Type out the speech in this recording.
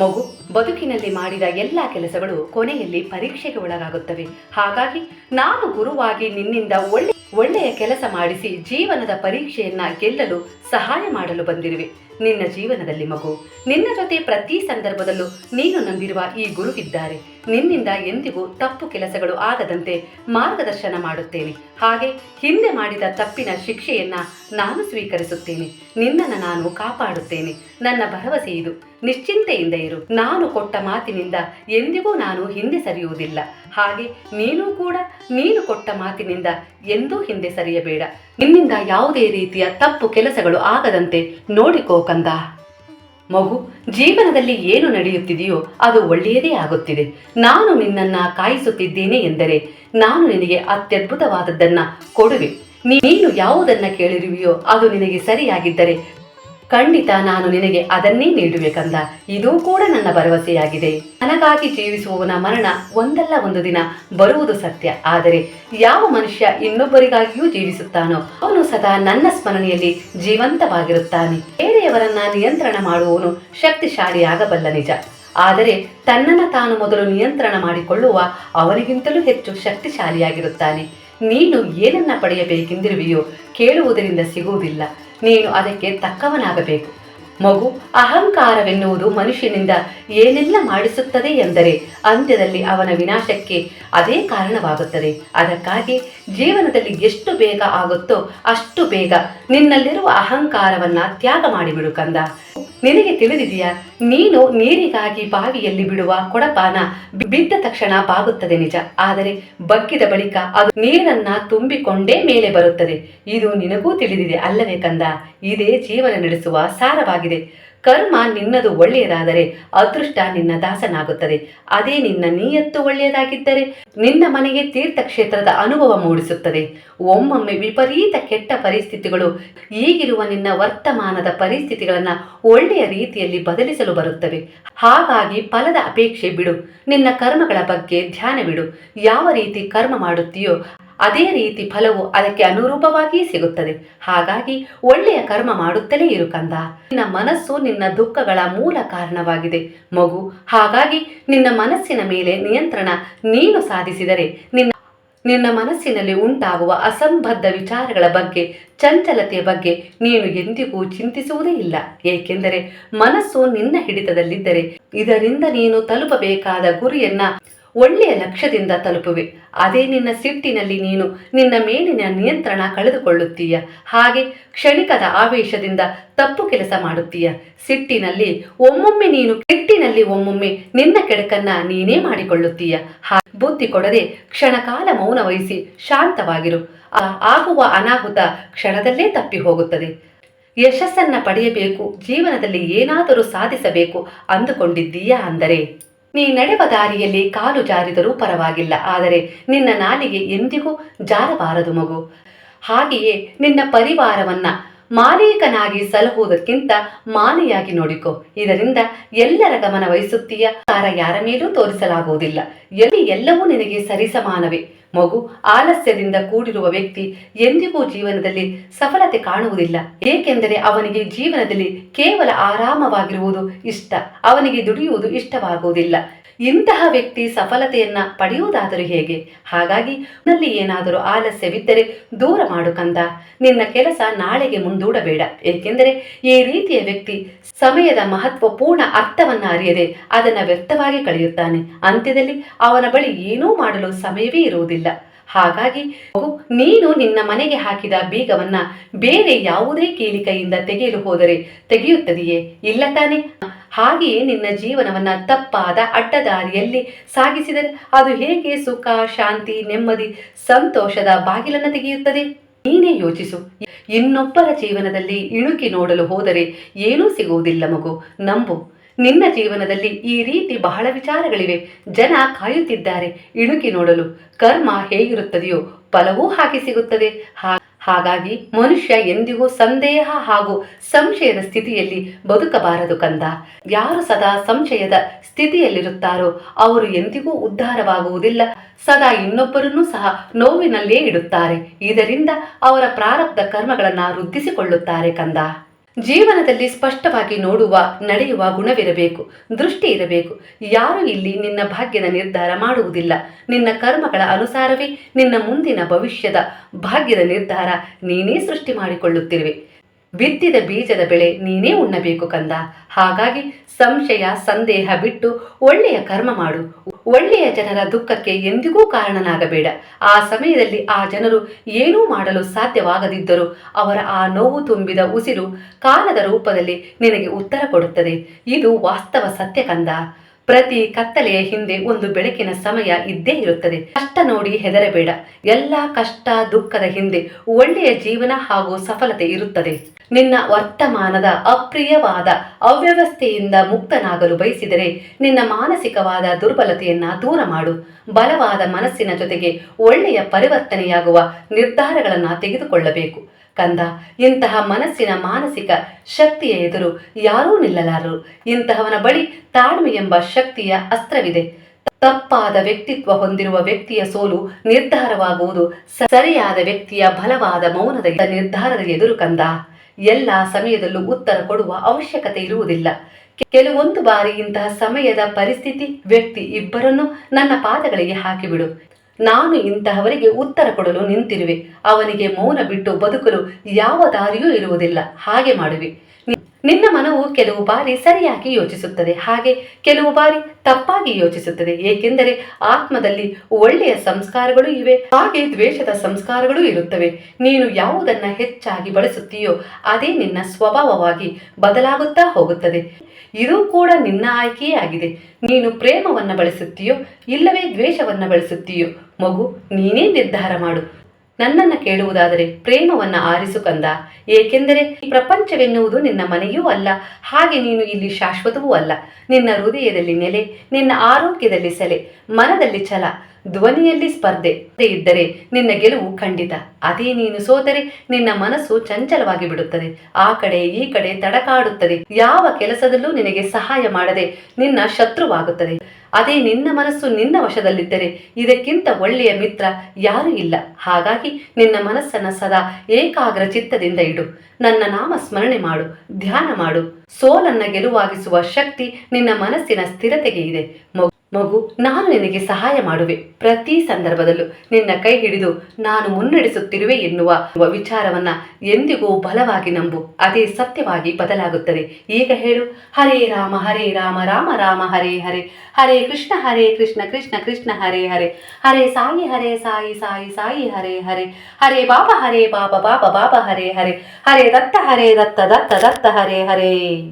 ಮಗು, ಬದುಕಿನಲ್ಲಿ ಮಾಡಿದ ಎಲ್ಲ ಕೆಲಸಗಳು ಕೊನೆಯಲ್ಲಿ ಪರೀಕ್ಷೆಗೆ ಒಳಗಾಗುತ್ತವೆ. ಹಾಗಾಗಿ ನಾನು ಗುರುವಾಗಿ ನಿನ್ನಿಂದ ಒಳ್ಳೆ, ಒಳ್ಳೆಯ ಕೆಲಸ ಮಾಡಿಸಿ ಜೀವನದ ಪರೀಕ್ಷೆಯನ್ನ ಗೆಲ್ಲಲು ಸಹಾಯ ಮಾಡಲು ಬಂದಿರುವೆ. ನಿನ್ನ ಜೀವನದಲ್ಲಿ ಮಗು, ನಿನ್ನ ಜೊತೆ ಪ್ರತಿ ಸಂದರ್ಭದಲ್ಲೂ ನೀನು ನಂಬಿರುವ ಈ ಗುರುವಿದ್ದಾರೆ ನಿನ್ನಿಂದ ಎಂದಿಗೂ ತಪ್ಪು ಕೆಲಸಗಳು ಆಗದಂತೆ ಮಾರ್ಗದರ್ಶನ ಮಾಡುತ್ತೇನೆ. ಹಾಗೆ ಹಿಂದೆ ಮಾಡಿದ ತಪ್ಪಿನ ಶಿಕ್ಷೆಯನ್ನ ನಾನು ಸ್ವೀಕರಿಸುತ್ತೇನೆ. ನಿನ್ನನ್ನು ನಾನು ಕಾಪಾಡುತ್ತೇನೆ. ನನ್ನ ಭರವಸೆ ಇದು. ನಿಶ್ಚಿಂತೆಯಿಂದ ಇರು. ನಾನು ಕೊಟ್ಟ ಮಾತಿನಿಂದ ಎಂದಿಗೂ ನಾನು ಹಿಂದೆ ಸರಿಯುವುದಿಲ್ಲ. ಹಾಗೆ ನೀನು ಕೂಡ ನೀನು ಕೊಟ್ಟ ಮಾತಿನಿಂದ ಎಂದೂ ಹಿಂದೆ ಸರಿಯಬೇಡ. ನಿನ್ನಿಂದ ಯಾವುದೇ ರೀತಿಯ ತಪ್ಪು ಕೆಲಸಗಳು ಆಗದಂತೆ ನೋಡಿಕೋ ಕಂದ. ಮಗು, ಜೀವನದಲ್ಲಿ ಏನು ನಡೆಯುತ್ತಿದೆಯೋ ಅದು ಒಳ್ಳೆಯದೇ ಆಗುತ್ತಿದೆ. ನಾನು ನಿನ್ನನ್ನ ಕಾಯಿಸುತ್ತಿದ್ದೇನೆ ಎಂದರೆ ನಾನು ನಿನಗೆ ಅತ್ಯದ್ಭುತವಾದದ್ದನ್ನ ಕೊಡುವೆ. ನೀನು ಯಾವುದನ್ನ ಕೇಳಿರುವೆಯೋ ಅದು ನಿನಗೆ ಸರಿಯಾಗಿದ್ದರೆ ಖಂಡಿತ ನಾನು ನಿನಗೆ ಅದನ್ನೇ ನೀಡುವೆ ಕಂದ. ಇದೂ ಕೂಡ ನನ್ನ ಭರವಸೆಯಾಗಿದೆ. ನನಗಾಗಿ ಜೀವಿಸುವವನ ಮರಣ ಒಂದಲ್ಲ ಒಂದು ದಿನ ಬರುವುದು ಸತ್ಯ. ಆದರೆ ಯಾವ ಮನುಷ್ಯ ಇನ್ನೊಬ್ಬರಿಗಾಗಿಯೂ ಜೀವಿಸುತ್ತಾನೋ ಅವನು ಸದಾ ನನ್ನ ಸ್ಮರಣೆಯಲ್ಲಿ ಜೀವಂತವಾಗಿರುತ್ತಾನೆ. ಬೇರೆಯವರನ್ನ ನಿಯಂತ್ರಣ ಮಾಡುವವನು ಶಕ್ತಿಶಾಲಿಯಾಗಬಲ್ಲ ನಿಜ. ಆದರೆ ತನ್ನನ್ನು ತಾನು ಮೊದಲು ನಿಯಂತ್ರಣ ಮಾಡಿಕೊಳ್ಳುವ ಅವನಿಗಿಂತಲೂ ಹೆಚ್ಚು ಶಕ್ತಿಶಾಲಿಯಾಗಿರುತ್ತಾನೆ. ನೀನು ಏನನ್ನ ಪಡೆಯಬೇಕೆಂದಿರುವೆಯೋ ಕೇಳುವುದರಿಂದ ಸಿಗುವುದಿಲ್ಲ. ನೀನು ಅದಕ್ಕೆ ತಕ್ಕವನಾಗಬೇಕು. ಮಗು ಅಹಂಕಾರವೆನ್ನುವುದು ಮನುಷ್ಯನಿಂದ ಏನೆಲ್ಲ ಮಾಡಿಸುತ್ತದೆ ಎಂದರೆ ಅಂತ್ಯದಲ್ಲಿ ಅವನ ವಿನಾಶಕ್ಕೆ ಅದೇ ಕಾರಣವಾಗುತ್ತದೆ. ಅದಕ್ಕಾಗಿ ಜೀವನದಲ್ಲಿ ಎಷ್ಟು ಬೇಗ ಆಗುತ್ತೋ ಅಷ್ಟು ಬೇಗ ನಿನ್ನಲ್ಲಿರುವ ಅಹಂಕಾರವನ್ನ ತ್ಯಾಗ ಮಾಡಿಬಿಡು ಕಂದ. ನಿನಗೆ ತಿಳಿದಿದೆಯಾ? ನೀನು ನೀರಿಗಾಗಿ ಬಾವಿಯಲ್ಲಿ ಬಿಡುವ ಕೊಡಪಾನ ಬಿದ್ದ ತಕ್ಷಣ ಬಾಗುತ್ತದೆ ನಿಜ. ಆದರೆ ಬಗ್ಗಿದ ಬಳಿಕ ಅದು ನೀರನ್ನ ತುಂಬಿಕೊಂಡೇ ಮೇಲೆ ಬರುತ್ತದೆ. ಇದು ನಿನಗೂ ತಿಳಿದಿದೆ ಅಲ್ಲವೇ ಕಂದ. ಇದೇ ಜೀವನ ನಡೆಸುವ ಸಾರವಾಗಿದೆ. ಕರ್ಮ ನಿನ್ನದು ಒಳ್ಳೆಯದಾದರೆ ಅದೃಷ್ಟ ನಿನ್ನ ದಾಸನಾಗುತ್ತದೆ. ಅದೇ ನಿನ್ನ ನೀಯತ್ತು ಒಳ್ಳೆಯದಾಗಿದ್ದರೆ ನಿನ್ನ ಮನೆಗೆ ತೀರ್ಥಕ್ಷೇತ್ರದ ಅನುಭವ ಮೂಡಿಸುತ್ತದೆ. ಒಮ್ಮೊಮ್ಮೆ ವಿಪರೀತ ಕೆಟ್ಟ ಪರಿಸ್ಥಿತಿಗಳು, ಈಗಿರುವ ನಿನ್ನ ವರ್ತಮಾನದ ಪರಿಸ್ಥಿತಿಗಳನ್ನು ಒಳ್ಳೆಯ ರೀತಿಯಲ್ಲಿ ಬದಲಿಸಲು ಬರುತ್ತವೆ. ಹಾಗಾಗಿ ಫಲದ ಅಪೇಕ್ಷೆ ಬಿಡು. ನಿನ್ನ ಕರ್ಮಗಳ ಬಗ್ಗೆ ಧ್ಯಾನವಿಡು ಯಾವ ರೀತಿ ಕರ್ಮ ಮಾಡುತ್ತೀಯೋ ಅದೇ ರೀತಿ ಫಲವು ಅದಕ್ಕೆ ಅನುರೂಪವಾಗಿಯೇ ಸಿಗುತ್ತದೆ. ಹಾಗಾಗಿ ಒಳ್ಳೆಯ ಕರ್ಮ ಮಾಡುತ್ತಲೇ ಇರು ಕಂದ. ನಿನ್ನ ಮನಸ್ಸು ನಿನ್ನ ದುಃಖಗಳ ಮೂಲ ಕಾರಣವಾಗಿದೆ. ಮಗು, ಹಾಗಾಗಿ ನಿನ್ನ ಮನಸ್ಸಿನ ಮೇಲೆ ನಿಯಂತ್ರಣ ನೀನು ಸಾಧಿಸಿದರೆ ನಿನ್ನ ನಿನ್ನ ಮನಸ್ಸಿನಲ್ಲಿ ಉಂಟಾಗುವ ಅಸಂಬದ್ಧ ವಿಚಾರಗಳ ಬಗ್ಗೆ, ಚಂಚಲತೆಯ ಬಗ್ಗೆ ನೀನು ಎಂದಿಗೂ ಚಿಂತಿಸುವುದೇ ಇಲ್ಲ. ಏಕೆಂದರೆ ಮನಸ್ಸು ನಿನ್ನ ಹಿಡಿತದಲ್ಲಿದ್ದರೆ ಇದರಿಂದ ನೀನು ತಲುಪಬೇಕಾದ ಗುರಿಯನ್ನ ಒಳ್ಳೆಯ ಲಕ್ಷ್ಯದಿಂದ ತಲುಪುವೆ. ಅದೇ ನಿನ್ನ ಸಿಟ್ಟಿನಲ್ಲಿ ನೀನು ನಿನ್ನ ಮೇಲಿನ ನಿಯಂತ್ರಣ ಕಳೆದುಕೊಳ್ಳುತ್ತೀಯ. ಹಾಗೆ ಕ್ಷಣಿಕದ ಆವೇಶದಿಂದ ತಪ್ಪು ಕೆಲಸ ಮಾಡುತ್ತೀಯ. ಸಿಟ್ಟಿನಲ್ಲಿ ಒಮ್ಮೊಮ್ಮೆ ನೀನು ಕೆಟ್ಟಿನಲ್ಲಿ ಒಮ್ಮೊಮ್ಮೆ ನಿನ್ನ ಕೆಡಕನ್ನ ನೀನೇ ಮಾಡಿಕೊಳ್ಳುತ್ತೀಯ. ಹಾ ಬುದ್ಧಿ ಕೊಡದೆ ಕ್ಷಣಕಾಲ ಮೌನ ವಹಿಸಿ ಶಾಂತವಾಗಿರು. ಆಗುವ ಅನಾಹುತ ಕ್ಷಣದಲ್ಲೇ ತಪ್ಪಿ ಹೋಗುತ್ತದೆ. ಯಶಸ್ಸನ್ನ ಪಡೆಯಬೇಕು, ಜೀವನದಲ್ಲಿ ಏನಾದರೂ ಸಾಧಿಸಬೇಕು ಅಂದುಕೊಂಡಿದ್ದೀಯಾ ಅಂದರೆ ನೀ ನಡೆವ ದಾರಿಯಲ್ಲಿ ಕಾಲು ಜಾರಿದರೂ ಪರವಾಗಿಲ್ಲ, ಆದರೆ ನಿನ್ನ ನಾಲಿಗೆ ಎಂದಿಗೂ ಜಾರಬಾರದು ಮಗು. ಹಾಗೆಯೇ ನಿನ್ನ ಪರಿವಾರವನ್ನ ಮಾಲೀಕನಾಗಿ ಸಲಹುವುದಕ್ಕಿಂತ ಮಾನೆಯಾಗಿ ನೋಡಿಕೊ. ಇದರಿಂದ ಎಲ್ಲರ ಗಮನ ವಹಿಸುತ್ತೀಯ? ಕಾರ ಯಾರ ಮೇಲೂ ತೋರಿಸಲಾಗುವುದಿಲ್ಲ. ಎಲ್ಲಿ ಎಲ್ಲವೂ ನಿನಗೆ ಸರಿಸಮಾನವೇ. ಮಗು ಆಲಸ್ಯದಿಂದ ಕೂಡಿರುವ ವ್ಯಕ್ತಿ ಎಂದಿಗೂ ಜೀವನದಲ್ಲಿ ಸಫಲತೆ ಕಾಣುವುದಿಲ್ಲ. ಏಕೆಂದರೆ ಅವನಿಗೆ ಜೀವನದಲ್ಲಿ ಕೇವಲ ಆರಾಮವಾಗಿರುವುದು ಇಷ್ಟ. ಅವನಿಗೆ ದುಡಿಯುವುದು ಇಷ್ಟವಾಗುವುದಿಲ್ಲ. ಇಂತಹ ವ್ಯಕ್ತಿ ಸಫಲತೆಯನ್ನ ಪಡೆಯುವುದಾದರೂ ಹೇಗೆ? ಹಾಗಾಗಿ ನಲ್ಲಿ ಏನಾದರೂ ಆಲಸ್ಯವಿದ್ದರೆ ದೂರ ಮಾಡು ಕಂದ. ನಿನ್ನ ಕೆಲಸ ನಾಳೆಗೆ ಮುಂದೂಡಬೇಡ. ಏಕೆಂದರೆ ಈ ರೀತಿಯ ವ್ಯಕ್ತಿ ಸಮಯದ ಮಹತ್ವಪೂರ್ಣ ಅರ್ಥವನ್ನ ಅರಿಯದೆ ಅದನ್ನು ವ್ಯರ್ಥವಾಗಿ ಕಳೆಯುತ್ತಾನೆ. ಅಂತ್ಯದಲ್ಲಿ ಅವನ ಬಳಿ ಏನೂ ಮಾಡಲು ಸಮಯವೇ ಇರುವುದಿಲ್ಲ. ಹಾಗಾಗಿ ನೀನು ನಿನ್ನ ಮನೆಗೆ ಹಾಕಿದ ಬೀಗವನ್ನ ಬೇರೆ ಯಾವುದೇ ಕೀಲಿಕೈಯಿಂದ ತೆಗೆಯಲು ಹೋದರೆ ತೆಗೆಯುತ್ತದೆಯೇ? ಇಲ್ಲ ತಾನೇ. ಹಾಗೆಯೇ ನಿನ್ನ ಜೀವನವನ್ನ ತಪ್ಪಾದ ಅಡ್ಡದಾರಿಯಲ್ಲಿ ಸಾಗಿಸಿದರೆ ಅದು ಹೇಗೆ ಸುಖ, ಶಾಂತಿ, ನೆಮ್ಮದಿ, ಸಂತೋಷದ ಬಾಗಿಲನ್ನು ತೆಗೆಯುತ್ತದೆ? ನೀನೇ ಯೋಚಿಸು. ಇನ್ನೊಬ್ಬರ ಜೀವನದಲ್ಲಿ ಇಣುಕಿ ನೋಡಲು ಹೋದರೆ ಏನೂ ಸಿಗುವುದಿಲ್ಲ ಮಗು. ನಂಬು. ನಿನ್ನ ಜೀವನದಲ್ಲಿ ಈ ರೀತಿ ಬಹಳ ವಿಚಾರಗಳಿವೆ. ಜನ ಕಾಯುತ್ತಿದ್ದಾರೆ ಇಣುಕಿ ನೋಡಲು. ಕರ್ಮ ಹೇಗಿರುತ್ತದೆಯೋ ಫಲವೂ ಹಾಗೆ ಸಿಗುತ್ತದೆ. ಹಾಗಾಗಿ ಮನುಷ್ಯ ಎಂದಿಗೂ ಸಂದೇಹ ಹಾಗೂ ಸಂಶಯದ ಸ್ಥಿತಿಯಲ್ಲಿ ಬದುಕಬಾರದು ಕಂದ. ಯಾರು ಸದಾ ಸಂಶಯದ ಸ್ಥಿತಿಯಲ್ಲಿರುತ್ತಾರೋ ಅವರು ಎಂದಿಗೂ ಉದ್ಧಾರವಾಗುವುದಿಲ್ಲ. ಸದಾ ಇನ್ನೊಬ್ಬರನ್ನೂ ಸಹ ನೋವಿನಲ್ಲೇ ಇಡುತ್ತಾರೆ. ಇದರಿಂದ ಅವರ ಪ್ರಾರಬ್ಧ ಕರ್ಮಗಳನ್ನು ವೃದ್ಧಿಸಿಕೊಳ್ಳುತ್ತಾರೆ ಕಂದ. ಜೀವನದಲ್ಲಿ ಸ್ಪಷ್ಟವಾಗಿ ನೋಡುವ, ನಡೆಯುವ ಗುಣವಿರಬೇಕು, ದೃಷ್ಟಿ ಇರಬೇಕು. ಯಾರು ಇಲ್ಲಿ ನಿನ್ನ ಭಾಗ್ಯದ ನಿರ್ಧಾರ ಮಾಡುವುದಿಲ್ಲ. ನಿನ್ನ ಕರ್ಮಗಳ ಅನುಸಾರವೇ ನಿನ್ನ ಮುಂದಿನ ಭವಿಷ್ಯದ ಭಾಗ್ಯದ ನಿರ್ಧಾರ ನೀನೇ ಸೃಷ್ಟಿ ಮಾಡಿಕೊಳ್ಳುತ್ತಿರುವೆ. ಬಿತ್ತಿದ ಬೀಜದ ಬೆಳೆ ನೀನೇ ಉಣ್ಣಬೇಕು ಕಂದ. ಹಾಗಾಗಿ ಸಂಶಯ, ಸಂದೇಹ ಬಿಟ್ಟು ಒಳ್ಳೆಯ ಕರ್ಮ ಮಾಡು. ಒಳ್ಳೆಯ ಜನರ ದುಃಖಕ್ಕೆ ಎಂದಿಗೂ ಕಾರಣನಾಗಬೇಡ. ಆ ಸಮಯದಲ್ಲಿ ಆ ಜನರು ಏನೂ ಮಾಡಲು ಸಾಧ್ಯವಾಗದಿದ್ದರೂ ಅವರ ಆ ನೋವು ತುಂಬಿದ ಉಸಿರು ಕಾಲದ ರೂಪದಲ್ಲಿ ನಿನಗೆ ಉತ್ತರ ಕೊಡುತ್ತದೆ. ಇದು ವಾಸ್ತವ ಸತ್ಯ ಕಂದ. ಪ್ರತಿ ಕತ್ತಲೆಯ ಹಿಂದೆ ಒಂದು ಬೆಳಕಿನ ಸಮಯ ಇದ್ದೇ ಇರುತ್ತದೆ. ಕಷ್ಟ ನೋಡಿ ಹೆದರಬೇಡ. ಎಲ್ಲ ಕಷ್ಟ, ದುಃಖದ ಹಿಂದೆ ಒಳ್ಳೆಯ ಜೀವನ ಹಾಗೂ ಸಫಲತೆ ಇರುತ್ತದೆ. ನಿನ್ನ ವರ್ತಮಾನದ ಅಪ್ರಿಯವಾದ ಅವ್ಯವಸ್ಥೆಯಿಂದ ಮುಕ್ತನಾಗಲು ಬಯಸಿದರೆ ನಿನ್ನ ಮಾನಸಿಕವಾದ ದುರ್ಬಲತೆಯನ್ನ ದೂರ ಮಾಡು. ಬಲವಾದ ಮನಸ್ಸಿನ ಜೊತೆಗೆ ಒಳ್ಳೆಯ ಪರಿವರ್ತನೆಯಾಗುವ ನಿರ್ಧಾರಗಳನ್ನು ತೆಗೆದುಕೊಳ್ಳಬೇಕು. ಕಂದ, ಇಂತಹ ಮನಸ್ಸಿನ ಮಾನಸಿಕ ಶಕ್ತಿಯ ಎದುರು ಯಾರೂ ನಿಲ್ಲಲಾರರು. ಇಂತಹವನ ಬಳಿ ತಾಳ್ಮೆ ಎಂಬ ಶಕ್ತಿಯ ಅಸ್ತ್ರವಿದೆ. ತಪ್ಪಾದ ವ್ಯಕ್ತಿತ್ವ ಹೊಂದಿರುವ ವ್ಯಕ್ತಿಯ ಸೋಲು ನಿರ್ಧಾರವಾಗುವುದು ಸರಿಯಾದ ವ್ಯಕ್ತಿಯ ಬಲವಾದ ಮೌನದ ನಿರ್ಧಾರದ ಎದುರು ಕಂದ. ಎಲ್ಲ ಸಮಯದಲ್ಲೂ ಉತ್ತರ ಕೊಡುವ ಅವಶ್ಯಕತೆ ಇರುವುದಿಲ್ಲ. ಕೆಲವೊಂದು ಬಾರಿ ಇಂತಹ ಸಮಯದ ಪರಿಸ್ಥಿತಿ, ವ್ಯಕ್ತಿ ಇಬ್ಬರನ್ನು ನನ್ನ ಪಾದಗಳಿಗೆ ಹಾಕಿಬಿಡು. ನಾನು ಇಂತಹವರಿಗೆ ಉತ್ತರ ಕೊಡಲು ನಿಂತಿರುವೆ. ಅವನಿಗೆ ಮೌನ ಬಿಟ್ಟು ಬದುಕಲು ಯಾವ ದಾರಿಯೂ ಇರುವುದಿಲ್ಲ. ಹಾಗೆ ಮಾಡುವೆ. ನಿನ್ನ ಮನವು ಕೆಲವು ಬಾರಿ ಸರಿಯಾಗಿ ಯೋಚಿಸುತ್ತದೆ, ಹಾಗೆ ಕೆಲವು ಬಾರಿ ತಪ್ಪಾಗಿ ಯೋಚಿಸುತ್ತದೆ, ಏಕೆಂದರೆ ಆತ್ಮದಲ್ಲಿ ಒಳ್ಳೆಯ ಸಂಸ್ಕಾರಗಳು ಇವೆ, ಹಾಗೆ ದ್ವೇಷದ ಸಂಸ್ಕಾರಗಳು ಇರುತ್ತವೆ. ನೀನು ಯಾವುದನ್ನ ಹೆಚ್ಚಾಗಿ ಬಳಸುತ್ತೀಯೋ, ಅದೇ ನಿನ್ನ ಸ್ವಭಾವವಾಗಿ ಬದಲಾಗುತ್ತಾ ಹೋಗುತ್ತದೆ. ಇದು ಕೂಡ ನಿನ್ನ ಆಯ್ಕೆಯೇ ಆಗಿದೆ. ನೀನು ಪ್ರೇಮವನ್ನು ಬಳಸುತ್ತೀಯೋ, ಇಲ್ಲವೇ ದ್ವೇಷವನ್ನು ಬಳಸುತ್ತೀಯೋ, ಮಗು, ನೀನೇ ನಿರ್ಧಾರ ಮಾಡು. ನನ್ನನ್ನು ಕೇಳುವುದಾದರೆ ಪ್ರೇಮವನ್ನ ಆರಿಸು ಕಂದ. ಏಕೆಂದರೆ ಈ ಪ್ರಪಂಚವೆನ್ನುವುದು ನಿನ್ನ ಮನೆಯೂ ಅಲ್ಲ, ಹಾಗೆ ನೀನು ಇಲ್ಲಿ ಶಾಶ್ವತವೂ ಅಲ್ಲ. ನಿನ್ನ ಹೃದಯದಲ್ಲಿ ನೆಲೆ, ನಿನ್ನ ಆರೋಗ್ಯದಲ್ಲಿ ಸೆಲೆ, ಮನದಲ್ಲಿ ಛಲ, ಧ್ವನಿಯಲ್ಲಿ ಸ್ಪರ್ಧೆ. ಇದ್ದರೆ ನಿನ್ನ ಗೆಲುವು ಖಂಡಿತ. ಅದೇ ನೀನು ಸೋತರೆ ನಿನ್ನ ಮನಸ್ಸು ಚಂಚಲವಾಗಿ ಬಿಡುತ್ತದೆ. ಆ ಕಡೆ, ಈ ಕಡೆ ತಡಕಾಡುತ್ತದೆ. ಯಾವ ಕೆಲಸದಲ್ಲೂ ನಿನಗೆ ಸಹಾಯ ಮಾಡದೆ ನಿನ್ನ ಶತ್ರುವಾಗುತ್ತದೆ. ಅದೇ ನಿನ್ನ ಮನಸ್ಸು ನಿನ್ನ ವಶದಲ್ಲಿದ್ದರೆ ಇದಕ್ಕಿಂತ ಒಳ್ಳೆಯ ಮಿತ್ರ ಯಾರೂ ಇಲ್ಲ. ಹಾಗಾಗಿ ನಿನ್ನ ಮನಸ್ಸನ್ನ ಸದಾ ಏಕಾಗ್ರ ಚಿತ್ತದಿಂದ ಇಡು. ನನ್ನ ನಾಮ ಸ್ಮರಣೆ ಮಾಡು, ಧ್ಯಾನ ಮಾಡು. ಸೋಲನ್ನ ಗೆಲುವಾಗಿಸುವ ಶಕ್ತಿ ನಿನ್ನ ಮನಸ್ಸಿನ ಸ್ಥಿರತೆಗೆ ಇದೆ. ಮಗು, ನಾನು ನಿನಗೆ ಸಹಾಯ ಮಾಡುವೆ. ಪ್ರತಿ ಸಂದರ್ಭದಲ್ಲೂ ನಿನ್ನ ಕೈ ಹಿಡಿದು ನಾನು ಮುನ್ನಡೆಸುತ್ತಿರುವೆ ಎನ್ನುವ ವಿಚಾರವನ್ನ ಎಂದಿಗೂ ಬಲವಾಗಿ ನಂಬು. ಅದೇ ಸತ್ಯವಾಗಿ ಬದಲಾಗುತ್ತದೆ. ಈಗ ಹೇಳು, ಹರೇ ರಾಮ ಹರೇ ರಾಮ ರಾಮ ರಾಮ, ಹರೇ ಹರೇ. ಹರೇ ಕೃಷ್ಣ ಹರೇ ಕೃಷ್ಣ ಕೃಷ್ಣ ಕೃಷ್ಣ, ಹರೇ ಹರೇ. ಹರೇ ಸಾಯಿ ಹರೇ ಸಾಯಿ ಸಾಯಿ ಸಾಯಿ, ಹರೇ ಹರೇ. ಹರೇ ಬಾಬಾ ಹರೇ ಬಾಬಾ ಬಾಬಾ ಬಾಬಾ, ಹರೇ ಹರೇ. ಹರೇ ದತ್ತ ಹರೇ ದತ್ತ ದತ್ತ ದತ್ತ, ಹರೇ ಹರೇ.